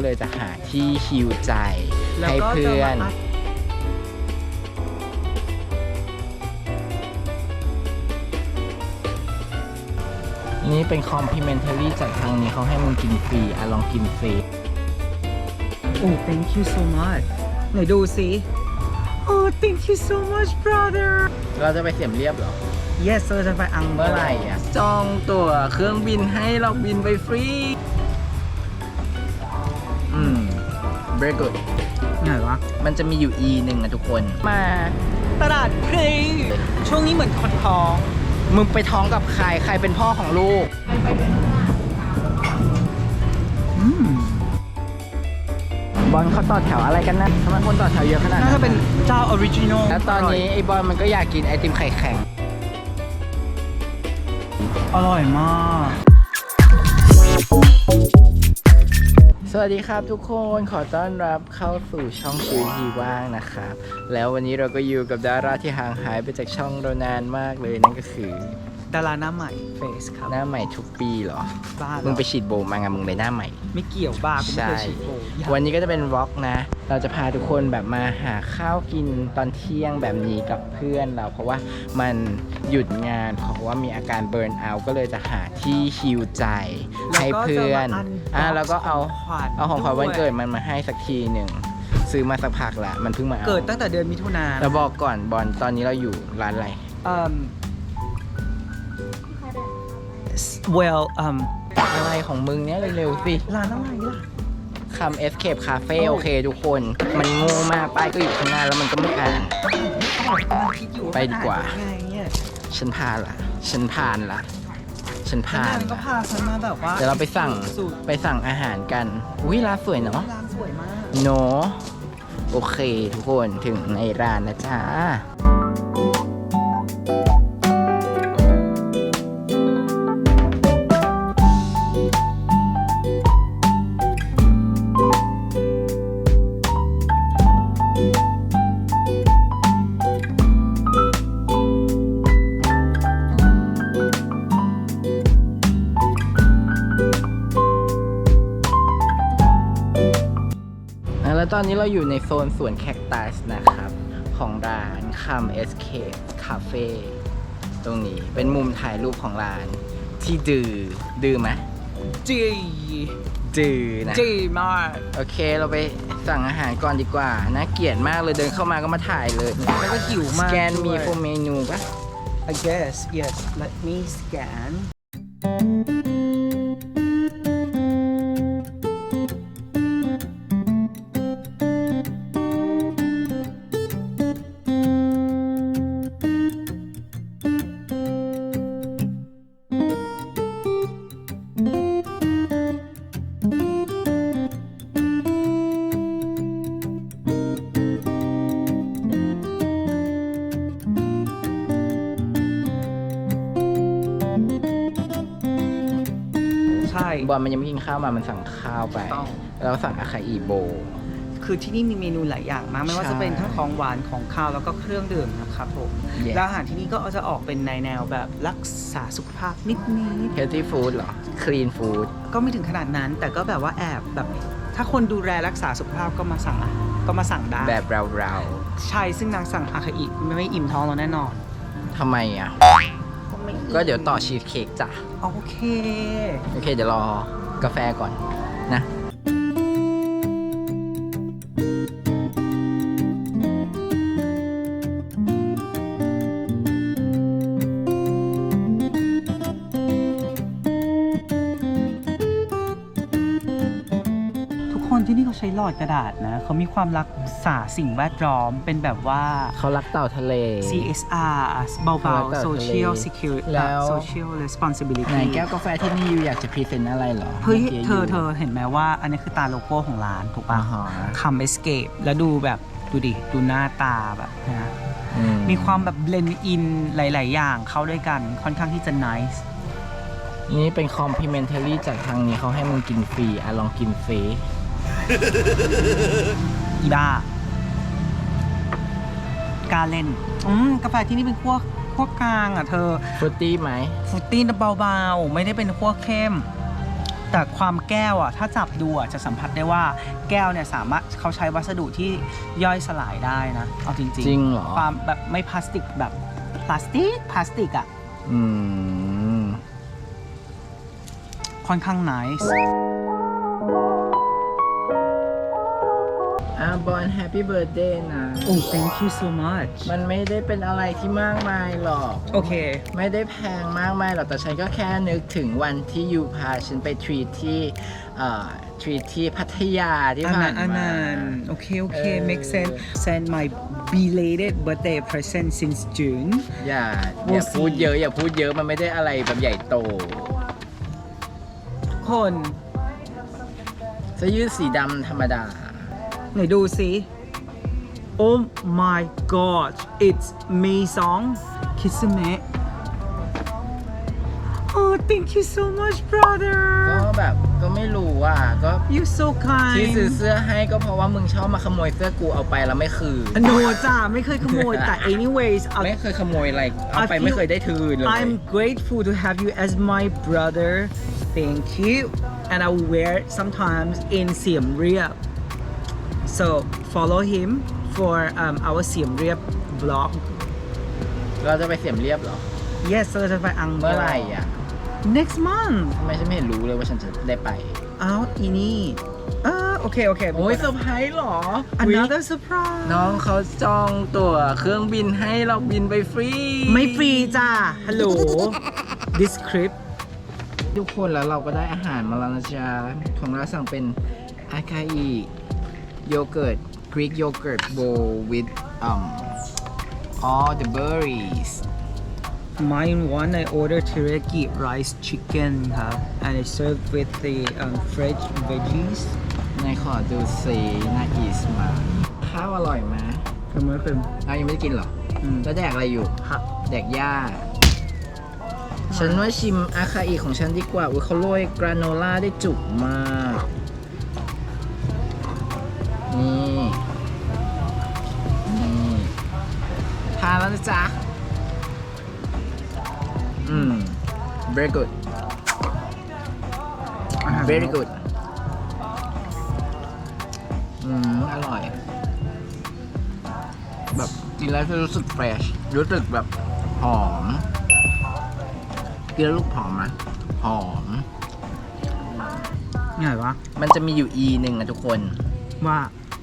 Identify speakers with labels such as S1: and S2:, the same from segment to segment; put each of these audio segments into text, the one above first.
S1: ก็เลยจะหาที่ฮิวใจ
S2: แล้ว
S1: ให้
S2: ก็จะ
S1: เพื่อน
S2: มาอัด
S1: นี่เป็น complimentary จากทางนี้เขาให้มึงกินฟรีอะลองกินฟรี
S2: โอ้ thank you so much ไหนดูสิ โอ้ thank you so much brother
S1: เราจะไปเสียมเรียบเหรอ
S2: yes เราจะไปอัง
S1: เมื่อไหร่อะ จองตั๋วเครื่องบินให้เราบินไปฟรี very good
S2: ไหนวะ
S1: มันจะมีอยู่ e หนึ่งอะทุกคน มา
S2: ตลาดพรีช่วงนี้เหมือนคนท้อง
S1: มึงไปท้องกับใคร ใครเป็นพ่อของลูก
S2: อืม
S1: บอลเขาต่อแถวอะไรกันนะทำไมคนต่อแถวเยอะขนาด
S2: น่าจะเป็นเจ้าออริจินอล
S1: แล้วตอนนี้ไอ้บอลมันก็อยากกินไอติมไข่แข็ง
S2: อร่อยมาก
S1: วัสดีครับทุกคนขอต้อนรับเข้าสู่ช่องชีวิตทีว่างนะครับ แล้ววันนี้เราก็อยู่กับดาราที่ห่างหายไปจากช่องเรานานมากเลยนั่นก็คือ
S2: ดาราหน้าใหม่เฟสครับ
S1: หน้าใหม่ทุกปีเหรอ
S2: บ้า
S1: มึงไปฉีดโบมาไงมึงเลยหน้าใหม่
S2: ไม่เกี่ยวบ้ากูไม่เคย
S1: ใช่
S2: ฉีดโบอย่า
S1: วันนี้ก็จะเป็นวอล์กนะ เราจะพาทุกคนแบบมาหาข้าวกินตอนเที่ยงแบบนี้กับเพื่อนเรา เพราะว่ามันหยุดงานเพราะว่ามีอาการเบิร์นเอาท์ก็เลยจะหาที่ฮิวใจให้เพื่อนอะแล้วก็เอาเอาของขวัญวันเกิดมันมาให้สักทีหนึ่งซื้อมาสักพักละมันเพิ่งมาเอา
S2: เกิดตั้งแต่เดือนมิถุนา
S1: เราบอกก่อนบอลตอนนี้เราอยู่ร้านอะไร
S2: เอ่อ well อืม
S1: อะไรของมึงเนี้ยเร็วๆสิ
S2: ร้านอะไรล่ะ
S1: คำ Escape Cafe
S2: โอ้
S1: โอเคทุกคน มันโง่มากป้ายก็อยู่ข้างหน้าแล้วมันก็ไม่อ่าน
S2: คิดอยู่
S1: ไปดีกว่า
S2: ไงเนี่ย
S1: ฉันพาละฉันพานละฉัน
S2: ทา
S1: พาน
S2: นก็
S1: ละ
S2: พาฉันมาแบบว่า
S1: เดี๋ยวเราไปสั่ง
S2: สุด
S1: ไปสั่งอาหารกัน อุ้ยร้านสวยเนาะ
S2: ร้านสวยมาก
S1: โนโอเคทุกคนถึงในร้านนะจ๊ะ อะแล้วตอนนี้เราอยู่ในโซนสวนแคคตัสนะครับ ของร้านคำ Escape Cafe ตรงนี้เป็นมุมถ่ายรูปของร้าน ที่ดือดือไหม
S2: จี
S1: ดือนะ
S2: จีมาก
S1: โอเคเราไปสั่งอาหารก่อนดีกว่าน่าเกลียดมากเลยเดินเข้ามาก็มาถ่ายเลย
S2: แล้วก็หิว
S1: ส
S2: มาก
S1: แกนมี
S2: ด้วย
S1: โฟเมนูปะ
S2: I guess yes let me scan
S1: บอลมันยังไม่กินข้าวมามันสั่งข้าวไป
S2: ต้อง
S1: แล้วสั่งอาคาอีโบ
S2: คือที่นี่มีเมนูหลายอย่างมากไม่ว่า
S1: ใช่
S2: จะเป็นทั้งของหวานของคาวแล้วก็เครื่องดื่มนะครับผม
S1: Yes
S2: แล้วอาหารที่นี่ก็จะออกเป็นในแนวแบบรักษาสุขภาพนิดนิด
S1: healthy food เหรอ clean food
S2: ก็ไม่ถึงขนาดนั้น แต่ก็แบบว่าแอบแบบ ถ้าคนดูแลรักษาสุขภาพก็มาสั่งอะก็มาสั่งได้
S1: แบบเราเรา
S2: ใช่ซึ่งนางสั่งอาคาอิไม่ไม่อิ่มท้องเราแน่นอน
S1: ๆทำไมอะ ก็เดี๋ยวต่อชีสเค้กจ้ะ
S2: โอเค
S1: โอเคเดี๋ยวรอกาแฟก่อนนะ
S2: ทุกคนที่นี่เขาใช้หลอดกระดาษนะ เขามีความรักษาสิ่งแวดล้อมเป็นแบบว่า
S1: เขารักเต่าทะเล
S2: CSR เบา
S1: เขารักเต่า
S2: ๆ
S1: ทะเล
S2: Social Security
S1: แล้ว
S2: Social Responsibility
S1: ไหนแก้วกาแฟที่นี่อยู่อยากจะพรีเซนต์อะไรเหรอ
S2: เฮ้ย
S1: มื่กี้
S2: เธอเธอเห็นไหมว่า อันนี้คือตาโลโก้ของร้านถูก
S1: อ่า
S2: ปะ
S1: ฮะ
S2: คำ Escape แล้วดูแบบดูดิ ดูหน้าตาแบบนะ
S1: อื
S2: มีความแบบเบลนด์อินหลาย ๆ อย่างเข้าด้วยกันค่อนข้างที่จะ nice
S1: นี่เป็น complimentary จากทางนี้เขาให้มึงกินฟรี อะ ลองกินฟรี
S2: อีบ้า กล้าเล่นอืมกาแฟที่นี่เป็นขั้วขั้วกลางอะเธอ
S1: ฟรุตตี้ไหม
S2: ฟรุตตี้เบาๆ ไม่ได้เป็นขั้วเข้ม แต่ความแก้วอะถ้าจับดูอะจะสัมผัสได้ว่าแก้วเนี่ยสามารถเขาใช้วัสดุที่ย่อยสลายได้นะ เอาจริง
S1: จริงเหรอ
S2: ความแบบไม่พลาสติกแบบพลาสติกพลาสติกอะ
S1: อืม
S2: ค่อนข้าง nice
S1: อ่าบอลแฮปปี้เบิร์ดเดย์นะ
S2: โอ้ thank you so much
S1: มันไม่ได้เป็นอะไรที่มากมายหรอก
S2: โอเค
S1: ไม่ได้แพงมากมายหรอกแต่ฉันก็แค่นึกถึงวันที่ยูพาฉันไปทรีทที่เอ่อทรีทที่พัทยาที่
S2: อัน
S1: ผ่า
S2: นั้นนอัน
S1: มา
S2: นั้นโอเคโอเค
S1: เออ
S2: make sense send my belated birthday present since June
S1: อย่า
S2: We'll
S1: อย่าพูด
S2: see
S1: เยอะ อย่าพูดเยอะมันไม่ได้อะไรแบบใหญ่โต
S2: คน
S1: เสื้อยืดสีดำธรรมดา
S2: ไหนดูสิ Oh my god it's me song Kisame Oh thank you so much
S1: ก็
S2: brother
S1: แบบก็ไม่รู้อะก็
S2: you so
S1: ที่ซื้อ
S2: kind
S1: เสื้อให้ก็เพราะว่ามึงชอบมาขโมยเสื้อกูเอาไปแล้วไม่คืน
S2: โนจ้าไม่เคยขโมยแต่ anyways เอา
S1: ไม่เคยขโมยอะไร เอาไป
S2: I feel-
S1: ไม่เคยได้คืนเลย
S2: I'm grateful to have you as my brother. Thank you. And I will wear it sometimes in Siem Reap. So follow him for um, our Siem Reap vlog.
S1: เราจะไปเสียมเรียบเหรอ
S2: Yes, so that's by Ang
S1: เมื่อไหร่อะ
S2: Next month.
S1: ทำไมฉันไม่เห็นรู้เลยว่าฉันจะได้ไป
S2: Out ini. Ah, okay, okay.
S1: โอ้ยเซอร์ไพรส์เหรอ
S2: Another
S1: อุ๊ย
S2: surprise.
S1: น้องเขาจองตั๋วเครื่องบินให้เราบินไปฟรี
S2: ไม่ฟรีจ้า Hello. This trip
S1: ทุกคนแล้วเราก็ได้อาหารมาแล้วนะจ๊ะของเราสั่งเป็นอาคาอิ โยเกิร์ตกรีกโยเกิร์ตโบ with um all the berries
S2: Mine one I ordered teriyaki rice chicken ครับ and it's served with the um, fresh veggies
S1: ในขอดูสีน่าอีสมาข้าวอร่อยไหม
S2: คือมันเป็น
S1: เรายังไม่ได้กินเหรอ
S2: อืม
S1: แล้วแดกอะไรอยู่
S2: ผัก
S1: แดกหญ้า ฉันว่าชิมอาคาอิของฉันดีกว่าอุ้ยเขาโรยกราโนล่าได้จุกมาก นี่นี่ทานแล้วนะจ๊ะ อืม very good
S2: อาหาร
S1: very good อืม อร่อย แบบกินแล้วจะรู้สึกเฟรช รู้สึกแบบหอม กินแล้วลูกหอมไหมหอม
S2: ไงวะ
S1: มันจะมีอยู่ e หนึ่งอะทุกคน
S2: ว่า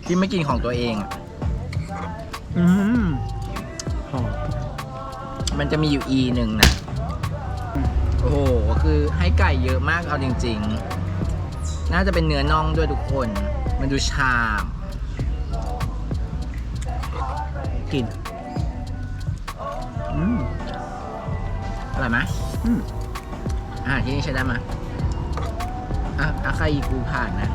S1: ที่ไม่กินของตัวเองอะ
S2: อืมหอม
S1: มันจะมีอยู่ e หนึ่งนะ
S2: อืม
S1: โอ้โหคือให้ไก่เยอะมากเอาจริง ๆ น่าจะเป็นเนื้อน่องด้วยทุกคน มันดูชาม
S2: กินอืม
S1: อร่อยไหม
S2: อืม
S1: อาหารที่นี่ใช้ได้ไหมอะอาคาอิกูผ่านนะ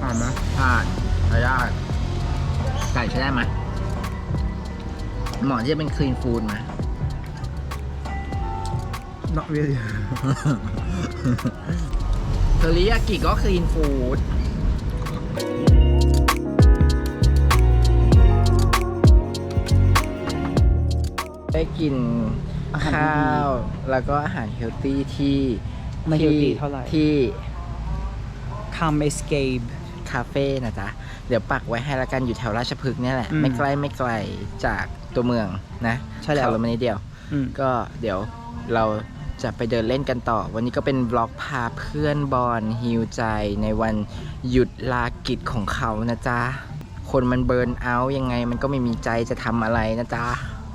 S2: หอมไหม
S1: ผ่าน ใช้ได้ไก่ใช้ได้ไหมหมอที่จะเป็นคลีนฟู้ดไหม
S2: not really
S1: เทอริยากิก็คลีนฟู้ดได้กิน
S2: อาหารดีๆ
S1: ข้าว แล้วก็อาหารเฮลตี้ที่
S2: ไม่
S1: ที่
S2: healthy เท่าไหร่
S1: ที่
S2: come escape
S1: คาเฟ่นะจ๊ะ เดี๋ยวปักไว้ให้ละกันอยู่แถวราชพฤกษ์เนี่ยแหละ
S2: อืม
S1: ไม่ใกล้ไม่ไกลจากตัวเมืองนะ
S2: ใช่แล้ว
S1: ขับรถมานิดเดียว
S2: อืม
S1: ก็เดี๋ยวเราจะไปเดินเล่นกันต่อ วันนี้ก็เป็นบล็อกพาเพื่อนบอลฮิวใจในวันหยุดลากิจของเขานะจ๊ะ คนมันเบิร์นเอาท์ยังไงมันก็ไม่มีใจจะทำอะไรนะจ๊ะ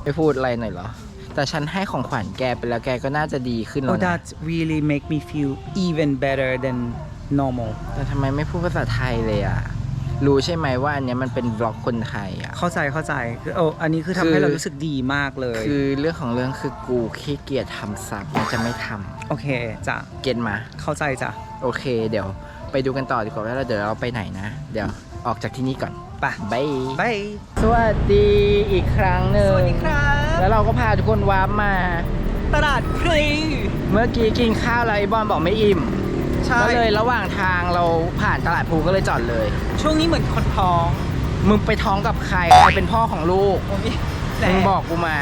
S1: ไม่พูดอะไรหน่อยเหรอ แต่ฉันให้ของขวัญแกไปแล้วแกก็น่าจะดีขึ้นแล้ว
S2: oh
S1: นะ
S2: that really make me feel even better than normal
S1: แต่ทำไมไม่พูดภาษาไทยเลยอะ รู้ใช่ไหมว่าอันเนี้ยมันเป็นบล็อกคนไทยอะ
S2: เข้าใจเข้าใจคือโอ้อันนี้คือ
S1: คื
S2: ทำให้
S1: อ
S2: เรารู้สึกดีมากเลย
S1: คือเรื่องของเรื่องคือกูขี้เกียจทำซับมันจะไม่ทำ
S2: โอเคจ้ะ
S1: เก็ตมา
S2: เข้าใจจ้ะ
S1: โอเค เดี๋ยวไปดูกันต่อดีกว่าว่าเราเดี๋ยวเราไปไหนนะ เดี๋ยวออกจากที่นี่ก่อน
S2: ไป
S1: บาย
S2: บาย
S1: สวัสดีอีกครั้งหนึ่ง
S2: สวัสดีครับ
S1: แล้วเราก็พาทุกคนวาร์ปมา
S2: ตลาดพลี
S1: เมื่อกี้กินข้าวแล้วไอ้บอลบอกไม่อิ่ม
S2: ใช่
S1: ก็เลยระหว่างทางเราผ่านตลาดภูก็เลยจอดเลย
S2: ช่วงนี้เหมือนคนท้อง
S1: มึงไปท้องกับใคร ใครเป็นพ่อของลูกมึ
S2: ง
S1: บอกกูมา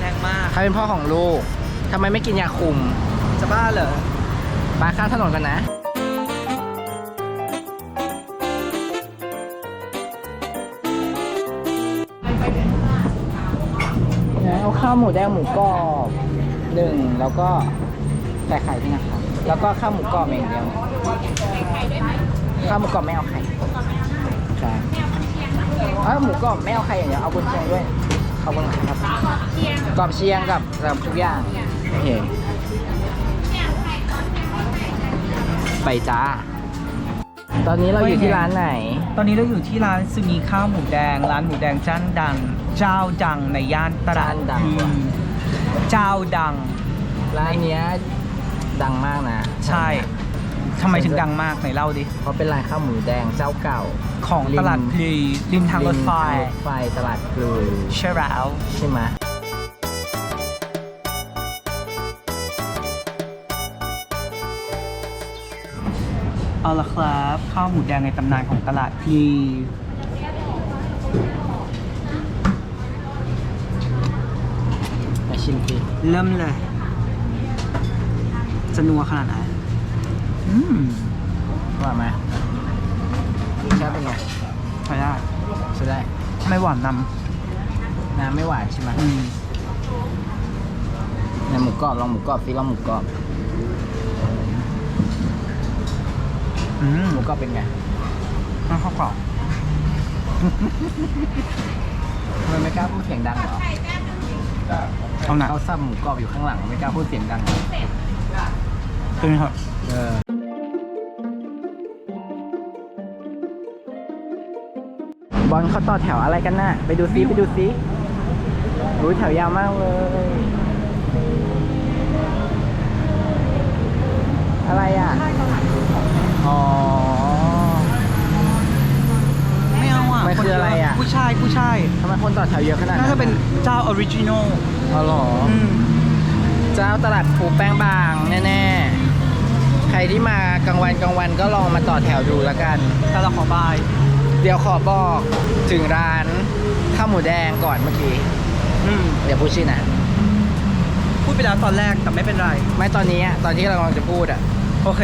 S2: แรงมาก
S1: ใครเป็นพ่อของลูก ทำไมไม่กินยาคุม
S2: จะบ้าเหรอ
S1: ปาข้างถนนกันนะ เอาข้าวหมูแดงหมูกรอบหนึ่งแล้วก็แต่ไข่ด้วยนะ แล้วก็ข้าวหมูกรอบอย่างเดียวข้าวหมูกรอบไม่เอาไข่ใช่เอ้าหมูกรอบไม่เอาไข่อย่างเดียวเอากุนเชียงด้วยขอบคุณครับกรอบเชียงกับกับทุกอย่างโอเคไปจ้า ตอนนี้เราอยู่ที่ร้านไหน
S2: ตอนนี้เราอยู่ที่ร้านซูนีข้าวหมูแดง ร้านหมูแดงจ้านดัง เจ้าดังในย่านตลาด
S1: จ้านดัง
S2: อืมเจ้าดัง
S1: ร้านเนี้ย ดังมากนะ
S2: ใช่ทำไมถึงดังมากไหนเล่าดิ
S1: เพราะเป็นร้านข้าวหมูแดงเจ้าเก่า
S2: ของตลาดพลีริมทางรถไฟ
S1: ริมทางรถไฟตลาดพลู
S2: ใช่แล้ว
S1: ใช่ไหม
S2: เอาละครับข้าวหมูแดงในตำนานของตลาดพลี
S1: มาชิมสิ
S2: เริ่มเลย จะนัวขนาดไหน อืม
S1: ว่าไหมรสชาติเป็นไง
S2: ใช้ได้
S1: ใช่ได้
S2: ไม่หวานน
S1: น้ำไม่หวานใช่ไหมำ
S2: อืม
S1: ในหมูกรอบลองหมูกรอบซิลองหมูกรอบ
S2: อืม
S1: หมูกรอบเป็นไง
S2: น้ำข้าวกรอบ
S1: ทำไมไม่กล้าพูดเสียงดังเหรอ
S2: เอาหนัก
S1: เขาซับหมูกรอบอยู่ข้างหลัง ไม่กล้าพูดเสียงดัง เหรอ
S2: เป็นไงครับ
S1: เอออบอลเขาต่อแถวอะไรกันน่ะ ไปดูซิไปดูซิรู้แถวยาวมากเลย อะไรอะ อ๋อ
S2: ไม่เอาอะ
S1: มันคืออะไรอะ
S2: ผู้ชายผู้ชาย
S1: ทำไมคนต่อแถวเยอะขนาดนั้
S2: น่านจะเป็นเจ้าออริจินอล
S1: อ๋อเหรอ
S2: อืม
S1: เจ้าตลาดผูแป้งบางแน่ๆ ใครที่มากลางวันกลางวันก็ลองมาต่อแถวดูแล้วกัน
S2: แต่เราขอบาย
S1: เดี๋ยวขอบอกถึงร้านข้าวหมูแดงก่อนเมื่อกี้
S2: อืม
S1: เดี๋ยวพูดชื่อนะ
S2: พูดไปแล้วตอนแรกแต่ไม่เป็นไร
S1: ไม่ตอนนี้อะตอนที่เรากำลังจะพูดอะ
S2: โอเค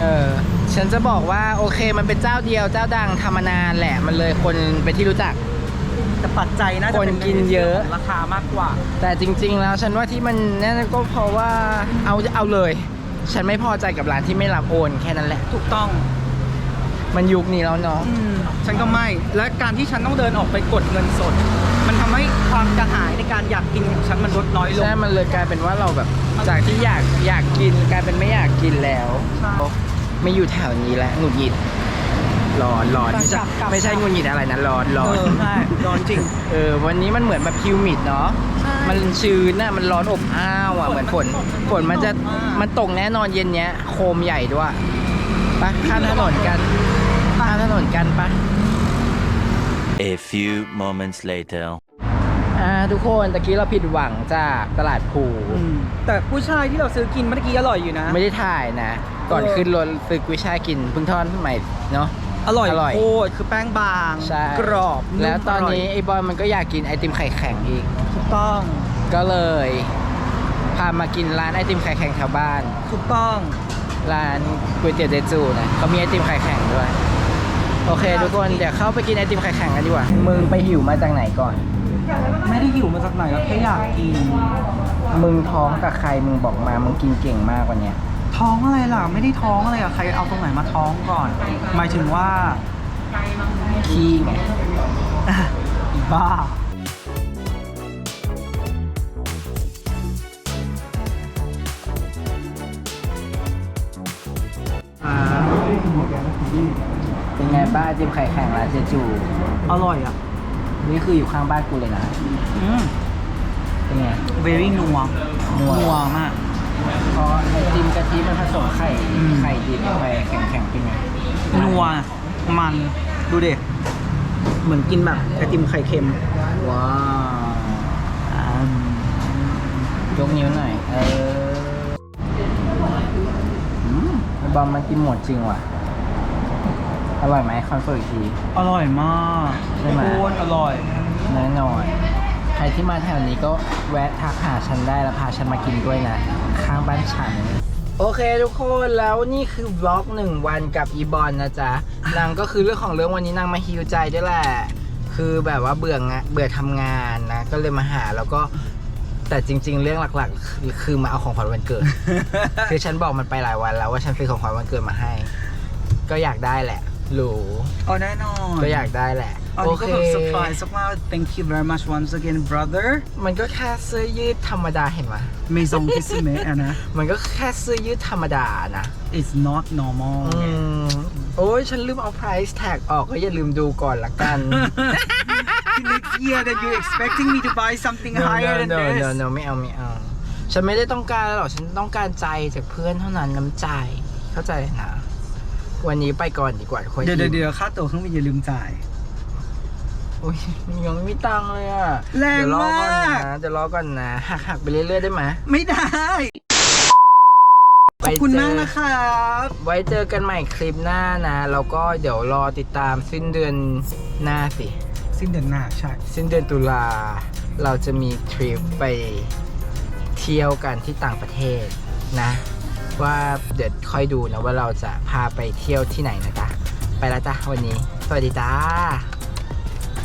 S1: เออ ฉันจะบอกว่าโอเคมันเป็นเจ้าเดียวเจ้าดังทำมานานแหละมันเลยคนเป็นที่รู้จัก
S2: แต่ปัจจัยน่าจะเป็น
S1: คนกินเยอะ
S2: ใรื่องของราคามากกว่า
S1: แต่จริง ๆ แล้วฉันว่าที่มันนั่นก็เพราะว่าเอาเอาเลย ฉันไม่พอใจกับร้านที่ไม่รับโอนแค่นั้นแหละ
S2: ถูกต้อง
S1: มันยุคนี้แล้วเนาะ
S2: อืมฉันก็ไม่ และการที่ฉันต้องเดินออกไปกดเงินสด มันทำให้ความกระหายในการอยากกินของฉันมันลดน้อยลง
S1: ใช่ มันเลยกลายเป็นว่าเราแบบ จากที่อยากอยากกินกลายเป็นไม่อยากกินแล้ว
S2: ใช่
S1: ไม่อยู่แถวนี้แล้วหงุดหงิด ร้อนร้อนไม่ใช่
S2: กลับกลับ
S1: ไม่ใช่หงุดหงิดอะไรนะร้อนร้อน
S2: เออใช่ร้อนจริง
S1: เออวันนี้มันเหมือนแบบฮิวมิดเนาะ
S2: ใช่
S1: มันชื้นน่ะมันร้อนอบอ้าวอะ
S2: ฝน
S1: เหมือนฝน
S2: มันตก
S1: ฝนมันจะ
S2: มันตกมาก
S1: มันตกแน่นอนเย็นเนี้ย โคมใหญ่ด้วยไปะข้ามถนนกันข้ามถนนกันปะ
S3: A few moments later.
S1: อ่าทุกคนตะกี้เราผิดหวังจากตลาดภู
S2: อืมแต่ผู้ชายที่เราซื้อกินเมื่อกี้อร่อยอยู่นะ
S1: ไม่ได้ถ่ายนะ ก่อน
S2: เออ
S1: ขึ้นรถซื้อกุ้ยช่ายกินเพิ่งทอดใหม่เนาะ
S2: อร่อย
S1: อร่อย
S2: โคตรคือแป้งบาง
S1: ใช่
S2: กรอบม
S1: แล้วตอน
S2: ร่ย
S1: นี้ไอ้บอยมันก็อยากกินไอติมไข่แข็งอีก
S2: ถูกต้อง
S1: ก็เลย พามากินร้านไอติมไข่แข็งแถวบ้าน
S2: ถูกต้อง
S1: ร้านก๋วยเตี๋ยวเจจูนะเขามีไอติมไข่แข็งด้วย โอเค ทุกคนเดี๋ยวเข้าไปกินไอติมไข่แข็งกันดีกว่า มึงไปหิวมาจากไหนก่อน
S2: ไม่ได้หิวมาจากไหนก็แค่อยากกิน
S1: มึงท้องกับใครมึงบอกมา มึงกินเก่งมากกว่าเนี้ย
S2: ท้องอะไรล่ะ ไม่ได้ท้องอะไรอะใครเอาตรงไหนมาท้องก่อน หมายถึงว่า
S1: ขี้ไง
S2: อีบ้าอ่า
S1: เป็นไงบ้างไอติมไข่แข็งร้านเจจู
S2: อร่อยอะ
S1: นี่คืออยู่ข้างบ้านกูเลยนะ
S2: อืม
S1: เป็นไง
S2: very นัว
S1: นัว
S2: นัวมาก
S1: พอไอติมกะทิมันผสมไข่
S2: อืม
S1: ไข่ดิบลงไปแข็งๆเป็นไง
S2: นัวมันดูเด็เหมือนกินแบบไอติมไข่เค็ม
S1: ว้าว
S2: อ่าย
S1: กนิ้วหน่อยเอออืมไอบอมมันกินหมดจริงว่ะอร่อยไหมคอนเฟิร์มอีกที
S2: อร่อยมาก
S1: ใช่ไหม
S2: โคตรอร่อย
S1: แน่นอน ใครที่มาแถวนี้ก็แวะทักหาฉันได้แล้วพาฉันมากินด้วยนะ ข้างบ้านฉัน โอเคทุกคนแล้วนี่คือวล็อกหนึ่งวันกับอีบอลนะจ๊ะนางก็คือเรื่องของเรื่องวันนี้นางมาฮิวใจด้วยแหละ คือแบบว่าเบื่องะเบื่อทำงานนะ ก็เลยมาหาแล้วก็แต่จริง ๆ เรื่องหลักๆคือคือมาเอาของขวัญวันเกิด คือฉันบอกมันไปหลายวันแล้วว่าฉันซื้อของขวัญวันเกิดมาให้ ก็อยากได้แหละหรู
S2: อ๋อแน่นอน
S1: ก็อยากได้แหละ
S2: อันนี้ก็แบบเซอร์ไพรส์มากๆ thank you very much once again brother
S1: มันก็แค่เสื้อยืดธรรมดาเห็นไหม
S2: maison kisume อะนะ
S1: มันก็แค่เสื้อยืดธรรมดานะ
S2: it's not normal
S1: อืมโอ้ยฉันลืมเอา price tag ออกก็อย่าลืมดูก่อนละกัน
S2: next year that you expecting me to buy something
S1: no
S2: higher
S1: no
S2: than
S1: no
S2: this
S1: no no ไม่เอาไม่เอาฉันไม่ได้ต้องการหรอกฉันต้องการใจจากเพื่อนเท่านั้นน้ำใจเข้าใจนะวันนี้ไปก่อนดีกว่าค่อย
S2: เดี๋ยวเดี๋ยว
S1: กิน
S2: เดี๋ยวค่าตั๋วเครื่องบินอย่าลืมจ่าย
S1: อุ้ยยังไม่มีตังค์เลยอะ
S2: แรง
S1: เดี๋ยวรอก่อน
S2: มาก
S1: นะเดี๋ยวรอก่อนนะหักหักไปเรื่อยๆได้ไหม
S2: ไม่ได้ ขอบคุณมากนะครับ
S1: ไว้เจอกันใหม่คลิปหน้านะแล้วก็เดี๋ยวรอติดตามสิ้นเดือนหน้าสิ
S2: สิ้นเดือนหน้าใช่
S1: สิ้นเดือนตุลาเราจะมีทริปไปเที่ยวกันที่ต่างประเทศนะ ว่าเดี๋ยวค่อยดูนะว่าเราจะพาไปเที่ยวที่ไหนนะจ๊ะ ไปแล้วจ้ะวันนี้ สวัสดีจ้า